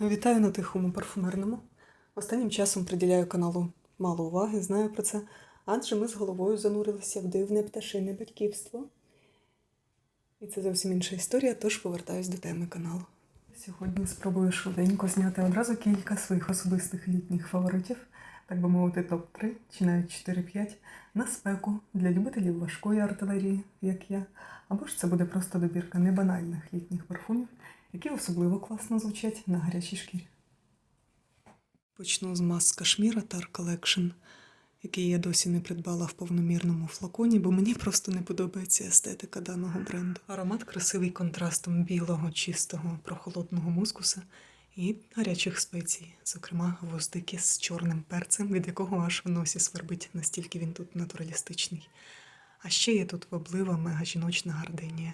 Вітаю на тихому парфумерному. Останнім часом приділяю каналу мало уваги, знаю про це, адже ми з головою занурилися в дивне пташине батьківство. І це зовсім інша історія, тож повертаюсь до теми каналу. Сьогодні спробую швиденько зняти одразу кілька своїх особистих літніх фаворитів, так би мовити, топ-3 чи навіть 4-5 на спеку для любителів важкої артилерії, як я. Або ж це буде просто добірка небанальних літніх парфумів, які особливо класно звучать на гарячій шкірі. Почну з мас Кашміра Tar Collection, який я досі не придбала в повномірному флаконі, бо мені просто не подобається естетика даного бренду. Аромат красивий контрастом білого, чистого, прохолодного мускуса і гарячих спецій, зокрема гвоздики з чорним перцем, від якого аж в носі свербить, настільки він тут натуралістичний. А ще є тут воблива мега жіночна гарденія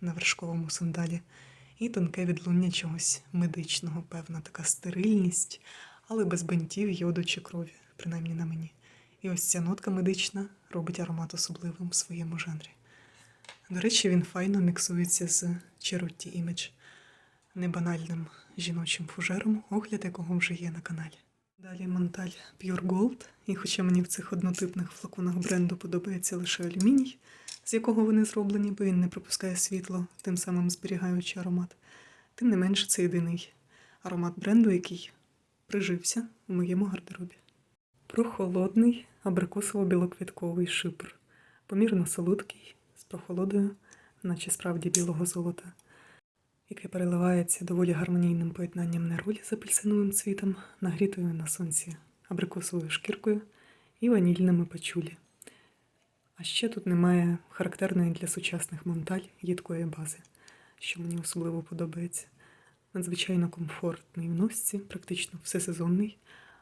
на вершковому сандалі і тонке відлуння чогось медичного, певна така стерильність, але без бинтів, йоду чи крові, принаймні на мені. І ось ця нотка медична робить аромат особливим в своєму жанрі. До речі, він файно міксується з Cherokee Image, небанальним жіночим фужером, огляд якого вже є на каналі. Далі Монталь Pure Gold, і хоча мені в цих однотипних флаконах бренду подобається лише алюміній, з якого вони зроблені, бо він не пропускає світло, тим самим зберігаючи аромат. Тим не менше, це єдиний аромат бренду, який прижився у моєму гардеробі. Прохолодний абрикосово-білоквітковий шипр, помірно солодкий, з прохолодою, наче справді білого золота, який переливається доволі гармонійним поєднанням неролі з апельсиновим цвітом, нагрітою на сонці абрикосовою шкіркою і ванільними пачулі. А ще тут немає характерної для сучасних монталь їдкої бази, що мені особливо подобається. Надзвичайно комфортний в носці, практично всесезонний,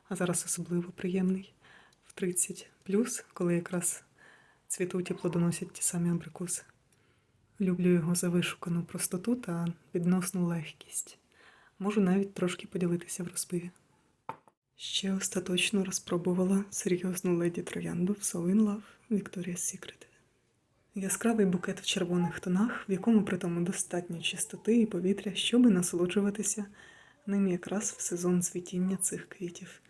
а зараз особливо приємний в 30 коли якраз цвітуть і плодоносять ті самі абрикоси. Люблю його за вишукану простоту та відносну легкість. Можу навіть трошки поділитися в розпиві. Ще остаточно розпробувала серйозну леді троянду в So In Love Victoria's Secret. Яскравий букет в червоних тонах, в якому при тому достатньо чистоти і повітря, щоби насолоджуватися ним якраз в сезон цвітіння цих квітів.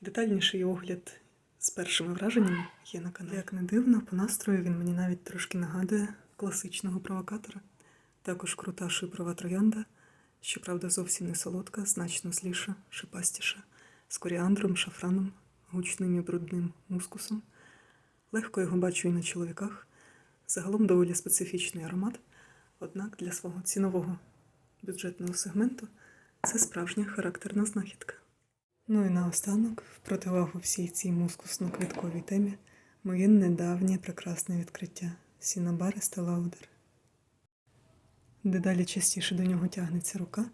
Детальніший огляд з першими враженнями є на каналі. Як не дивно, по настрою він мені навіть трошки нагадує класичного провокатора. Також крута шипрова троянда, щоправда, зовсім не солодка, значно зліша, шипастіша, з коріандром, шафраном, гучним і брудним мускусом. Легко його бачу і на чоловіках. Загалом доволі специфічний аромат, однак для свого цінового бюджетного сегменту це справжня характерна знахідка. Ну і наостанок, в противагу всій цій мускусно-квітковій темі, моє недавнє прекрасне відкриття Сінабари Стелаудер. Дедалі частіше до нього тягнеться рука,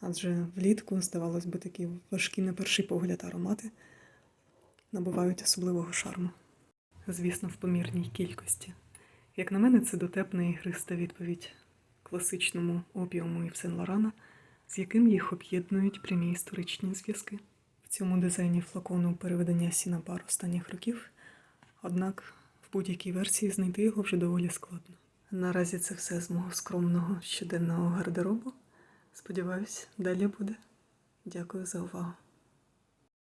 адже влітку, здавалось би, такі важкі на перший погляд аромати набувають особливого шарму. Звісно, в помірній кількості. Як на мене, це дотепна і гриста відповідь класичному опіуму і Сен-Лорана, з яким їх об'єднують прямі історичні зв'язки. В цьому дизайні флакону переведення Сінабар останніх років, однак в будь-якій версії знайти його вже доволі складно. Наразі це все з мого скромного щоденного гардеробу. Сподіваюсь, далі буде. Дякую за увагу.